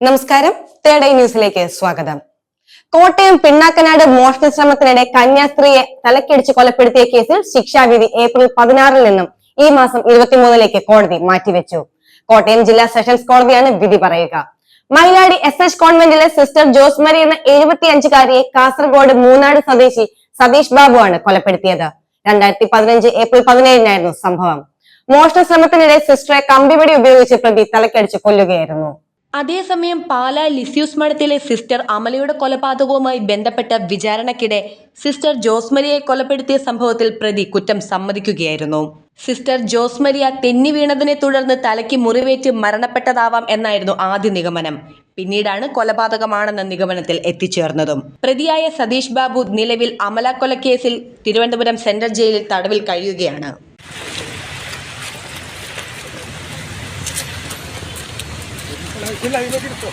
നമസ്കാരം. Third eye ന്യൂസിലേക്ക് സ്വാഗതം. കോട്ടയം പിണ്ണാക്കനാട് മോഷണ ശ്രമത്തിനിടെ കന്യാസ്ത്രീയെ തലക്കടിച്ച് കൊലപ്പെടുത്തിയ കേസിൽ ശിക്ഷാവിധി ഏപ്രിൽ പതിനാറിൽ നിന്നും ഈ മാസം ഇരുപത്തിമൂന്നിലേക്ക് കോടതി മാറ്റിവെച്ചു. കോട്ടയം ജില്ലാ സെഷൻസ് കോടതിയാണ് വിധി പറയുക. മയിലാടി എസ് എച്ച് കോൺവെന്റിലെ സിസ്റ്റർ ജോസ്മരി എന്ന എഴുപത്തിയഞ്ചുകാരിയെ കാസർഗോഡ് മൂന്നാട് സ്വദേശി സതീഷ് ബാബു ആണ് കൊലപ്പെടുത്തിയത്. രണ്ടായിരത്തി പതിനഞ്ച് ഏപ്രിൽ പതിനേഴിനായിരുന്നു സംഭവം. മോഷണ ശ്രമത്തിനിടെ സിസ്റ്ററെ കമ്പിവടി ഉപയോഗിച്ച് പ്രതി തലക്കടിച്ച് കൊല്ലുകയായിരുന്നു. അതേസമയം പാലാ ലിസ്യൂസ് മഠത്തിലെ സിസ്റ്റർ അമലയുടെ കൊലപാതകവുമായി ബന്ധപ്പെട്ട വിചാരണക്കിടെ സിസ്റ്റർ ജോസ്മരിയെ കൊലപ്പെടുത്തിയ സംഭവത്തിൽ പ്രതി കുറ്റം സമ്മതിക്കുകയായിരുന്നു. സിസ്റ്റർ ജോസ്മരിയ തെന്നി വീണതിനെ തുടർന്ന് തലയ്ക്ക് മുറിവേറ്റ് മരണപ്പെട്ടതാവാം എന്നായിരുന്നു ആദ്യ നിഗമനം. പിന്നീടാണ് കൊലപാതകമാണെന്ന നിഗമനത്തിൽ എത്തിച്ചേർന്നതും. പ്രതിയായ സതീഷ് ബാബു നിലവിൽ അമല കൊലക്കേസിൽ തിരുവനന്തപുരം സെൻട്രൽ ജയിലിൽ തടവിൽ കഴിയുകയാണ്. ഇല്ല ഇതിലേക്ക് എടുത്തോ